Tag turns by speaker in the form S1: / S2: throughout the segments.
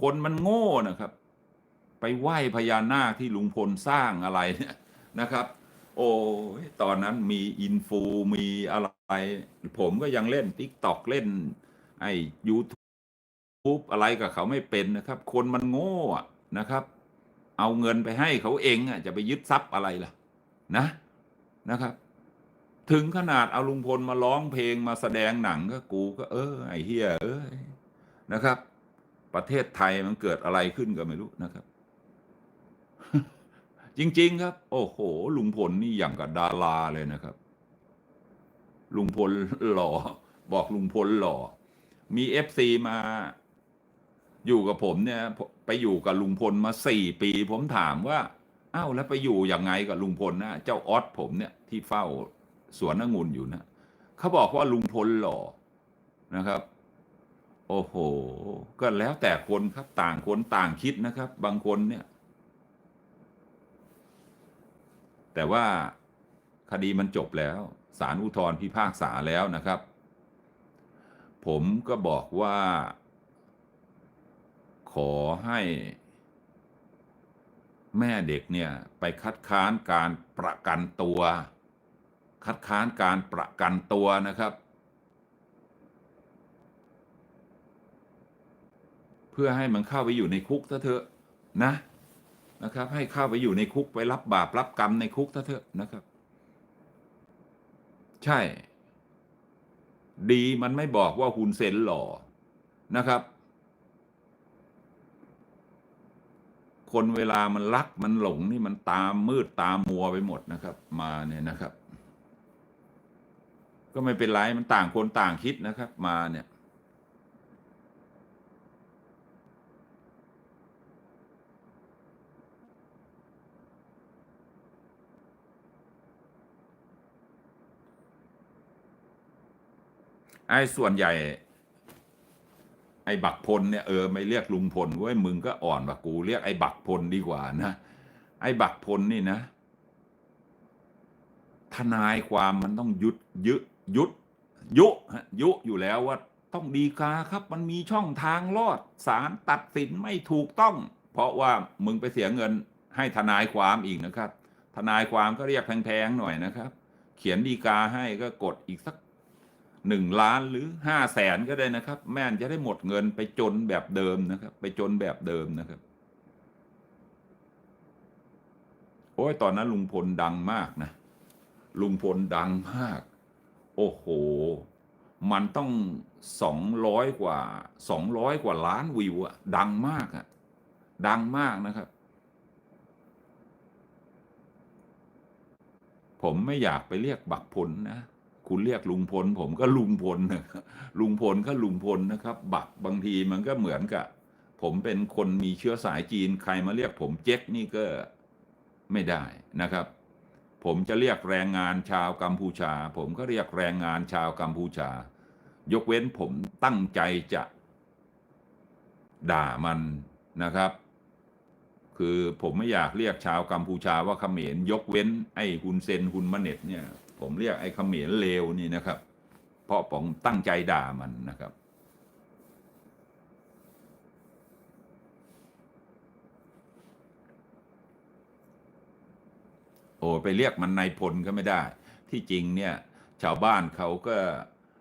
S1: คนมันโง่นะครับ ไปไหว้พญานาคที่ลุงพลสร้างอะไรเนี่ยนะครับ โอ้ยตอนนั้นมีอินฟูมีอะไร ผมก็ยังเล่นติ๊กตอกเล่น ไอ้ยูทูบอะไรกับเขาไม่เป็นนะครับ คนมันโง่นะครับ เอาเงินไปให้เขาเองอะจะไปยึดทรัพย์อะไรล่ะ นะนะครับ ถึงขนาดเอาลุงพลมาร้องเพลงมาแสดงหนังก็กูก็เออไอ้เฮียเอ้ยนะครับ ประเทศไทยมันเกิดอะไรขึ้นก็ไม่รู้นะครับ จริง ๆ ครับ โอ้โห ลุงพลนี่อย่างกับดาราเลยนะครับ ลุงพลหล่อ บอกลุงพลหล่อ มีเอฟซีมา อยู่กับผมเนี่ย ไปอยู่กับลุงพลมาสี่ปี ผมถามว่าอ้าวแล้วไปอยู่ยังไงกับลุงพลนะเจ้าออสผมเนี่ยที่เฝ้าสวนองุ่นอยู่นะเขาบอกว่าลุงพลหล่อนะครับ โอ้โห ก็แล้วแต่คนครับต่างคนต่างคิดนะครับ บางคนเนี่ย แต่ว่าคดีมันจบแล้วศาลอุทธรพิพากษาแล้วนะครับ ผมก็บอกว่า ขอให้แม่เด็กเนี่ยไปคัดค้านการประกันตัว คัดค้านการประกันตัวนะครับ เพื่อให้มันเข้าไปอยู่ในคุกเถอะนะนะครับ ให้เข้าไปอยู่ในคุกไปรับบาปรับกรรมในคุกเถอะนะครับ ใช่ ดีมันไม่บอกว่าฮุนเซนหล่อนะครับ คนเวลามันรักมันหลงนี่มันตามมืดตามมัวไปหมดนะครับ มาเนี่ยนะครับ ก็ไม่เป็นไรมันต่างคนต่างคิดนะครับ มาเนี่ย ไอ้ส่วนใหญ่ ไอ้บักพลเนี่ยเออไม่เรียกลุงพลเว้ยมึงก็อ่อนกว่ากูเรียกไอ้บักพลดีกว่านะไอ้บักพลนี่นะ ทนายความมันต้องยุดยึยุดยุฮะยุอยู่แล้วว่า ต้องดีกาครับ มันมีช่องทางรอดศาลตัดสินไม่ถูกต้อง เพราะว่ามึงไปเสียเงินให้ทนายความอีกนะครับ ทนายความก็เรียกแพงๆหน่อยนะครับ เขียนดีกาให้ก็กดอีกสัก หนึ่งล้านหรือห้าแสนก็ได้นะครับ แม่นจะได้หมดเงินไปจนแบบเดิมนะครับ ไปจนแบบเดิมนะครับ โอ้ยตอนนั้นลุงพลดังมากนะ ลุงพลดังมาก โอ้โห มันต้องสองร้อยกว่าสองร้อยกว่าล้านวิวอะดังมากอะดังมากนะครับผมไม่อยากไปเรียกบักพลนะ คุณเรียกลุงพล ผมก็ลุงพลนะลุงพลก็ลุงพลนะครับ บักบางทีมันก็เหมือนกับ ผมเป็นคนมีเชื้อสายจีนใครมาเรียกผมเจ๊กนี่ก็ไม่ได้นะครับ ผมจะเรียกแรงงานชาวกัมพูชา ผมก็เรียกแรงงานชาวกัมพูชา ยกเว้นผมตั้งใจจะด่ามันนะครับ คือผมไม่อยากเรียกชาวกัมพูชาว่าเขมรยกเว้นไอ้ฮุนเซนฮุนมาเน็ตเนี่ย ผมเรียกไอ้เขมรเลวนี่นะครับ เพราะผมตั้งใจด่ามันนะครับ โอ้ไปเรียกมันนายพลก็ไม่ได้ ที่จริงเนี่ย ชาวบ้านเขาก็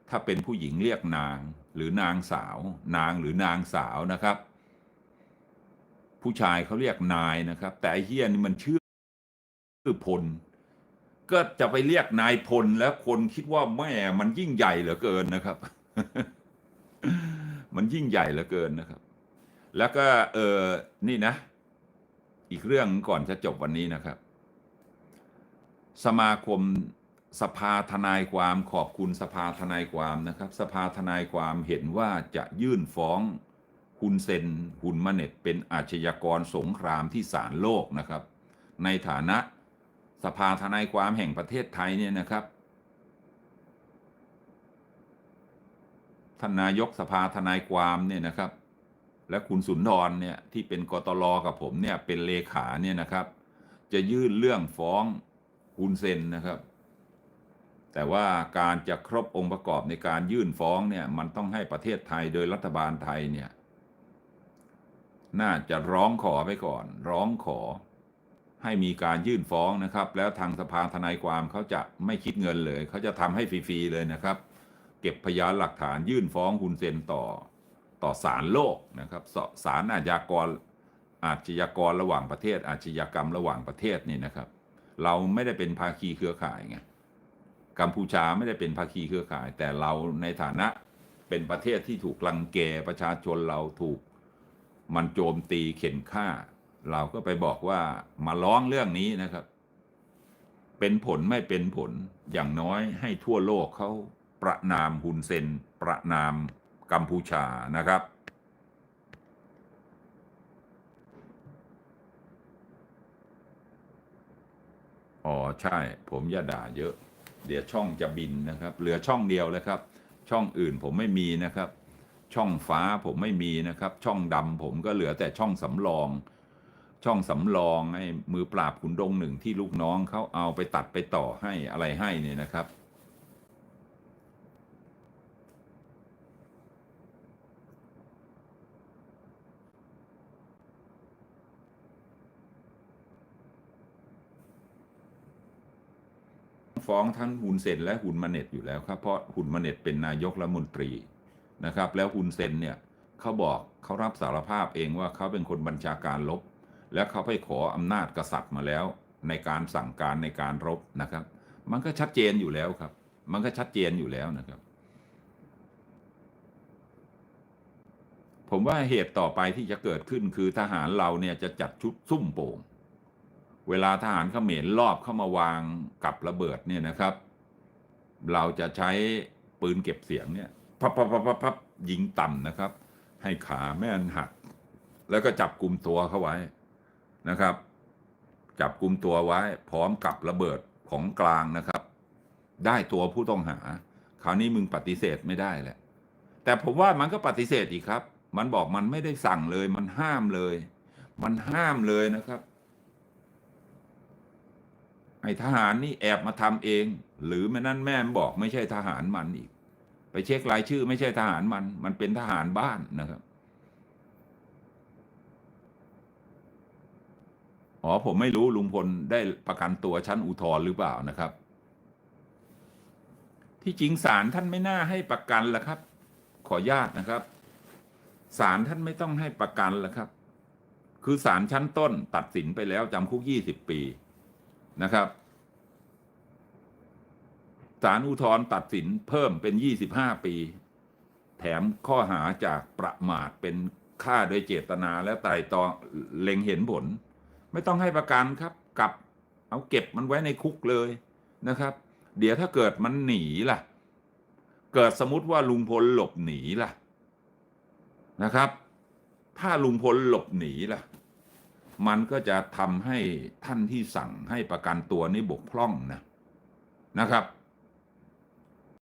S1: ถ้าเป็นผู้หญิงเรียกนางหรือนางสาว นางหรือนางสาวนะครับ ผู้ชายเขาเรียกนายนะครับ แต่ไอ้เฮียนี่มันชื่อชื่อพล ก็จะไปเรียกนายพลแล้วคนคิดว่าแม่มันยิ่งใหญ่เหลือเกินนะครับ มันยิ่งใหญ่เหลือเกินนะครับ แล้วก็เออนี่นะ อีกเรื่องก่อนจะจบวันนี้นะครับ สมาคมสภาทนายความขอบคุณสภาทนายความนะครับ สภาทนายความเห็นว่าจะยื่นฟ้องฮุนเซนฮุนมาเน็ตเป็นอาชญากรสงครามที่ศาลโลกนะครับ ในฐานะ สภาทนายความแห่งประเทศไทยเนี่ยนะครับ ท่านนายกสภาทนายความเนี่ยนะครับ และคุณสุนทรเนี่ยที่เป็นกตลกับผมเนี่ยเป็นเลขาเนี่ยนะครับ จะยื่นเรื่องฟ้องฮุนเซนนะครับ แต่ว่าการจะครบองค์ประกอบในการยื่นฟ้องเนี่ยมันต้องให้ประเทศไทยโดยรัฐบาลไทยเนี่ยน่าจะร้องขอไปก่อน ร้องขอ ให้มีการยื่นฟ้องนะครับ แล้วทางสภาทนายความเขาจะไม่คิดเงินเลย เขาจะทำให้ฟรีๆเลยนะครับ เก็บพยานหลักฐานยื่นฟ้องคุณเซนต่อต่อศาลโลกนะครับศาลอาญากรอาชญากรระหว่างประเทศ อาชญากรรมระหว่างประเทศนี่นะครับ เราไม่ได้เป็นภาคีเครือข่ายไงกัมพูชาไม่ได้เป็นภาคีเครือข่าย แต่เราในฐานะเป็นประเทศที่ถูกลังแกประชาชนเราถูกมันโจมตีเข็นฆ่า เราก็ไปบอกว่ามาร้องเรื่องนี้นะครับ เป็นผลไม่เป็นผลอย่างน้อยให้ทั่วโลกเขาประนามฮุนเซน ประนามกัมพูชานะครับ อ๋อ ใช่ ผมอย่าด่าเยอะ เดี๋ยวช่องจะบินนะครับ เหลือช่องเดียวเลยครับ ช่องอื่นผมไม่มีนะครับ ช่องฟ้าผมไม่มีนะครับ ช่องดำผมก็เหลือแต่ช่องสำรอง ช่องสำรองไอ้มือปราบขุนดงหนึ่งที่ลูกน้องเขาเอาไปตัดไปต่อให้อะไรให้เนี่ยนะครับ ฟ้องทั้งฮุนเซนและฮุนมาเน็ตอยู่แล้วครับ เพราะฮุนมาเน็ตเป็นนายกรัฐมนตรีนะครับ แล้วฮุนเซนเนี่ยเขาบอกเขารับสารภาพเองว่าเขาเป็นคนบัญชาการลบ และเขาไปขออำนาจกษัตริย์มาแล้วในการสั่งการในการรบนะครับ มันก็ชัดเจนอยู่แล้วครับ มันก็ชัดเจนอยู่แล้วนะครับ ผมว่าเหตุต่อไปที่จะเกิดขึ้นคือทหารเราเนี่ยจะจัดชุดซุ่มโป่ง เวลาทหารเขมรลอบเข้ามาวางกับระเบิดเนี่ยนะครับ เราจะใช้ปืนเก็บเสียงเนี่ยพับพับพับพับพบยิงต่ำนะครับ ให้ขาแม่นหัก แล้วก็จับกลุ่มตัวเขาไว้ นะครับ จับกลุ่มตัวไว้พร้อมกับระเบิดของกลางนะครับ ได้ตัวผู้ต้องหา คราวนี้มึงปฏิเสธไม่ได้แหละ แต่ผมว่ามันก็ปฏิเสธอีกครับ มันบอกมันไม่ได้สั่งเลย มันห้ามเลย มันห้ามเลยนะครับไอ้ทหารนี่แอบมาทำเอง หรือแม่นั่นแม่บอกไม่ใช่ทหารมันอีก ไปเช็ครายชื่อไม่ใช่ทหารมัน มันเป็นทหารบ้านนะครับ อ๋อผมไม่รู้ลุงพลได้ประกันตัวชั้นอุทธรณ์หรือเปล่านะครับ ที่จริงศาลท่านไม่น่าให้ประกันละครับ ขออนุญาตนะครับศาลท่านไม่ต้องให้ประกันละครับ คือศาลชั้นต้นตัดสินไปแล้วจำคุกยี่สิบปีนะครับศาลอุทธรณ์ตัดสินเพิ่มเป็นยี่สิบห้าปี แถมข้อหาจากประมาทเป็นฆ่าโดยเจตนาและไตร่ตรองเล็งเห็นผล ไม่ต้องให้ประกันครับกลับเอาเก็บมันไว้ในคุกเลยนะครับ เดี๋ยวถ้าเกิดมันหนีล่ะ เกิดสมมติว่าลุงพลหลบหนีล่ะนะครับ ถ้าลุงพลหลบหนีล่ะ มันก็จะทำให้ท่านที่สั่งให้ประกันตัวนี่บกพร่องนะนะครับ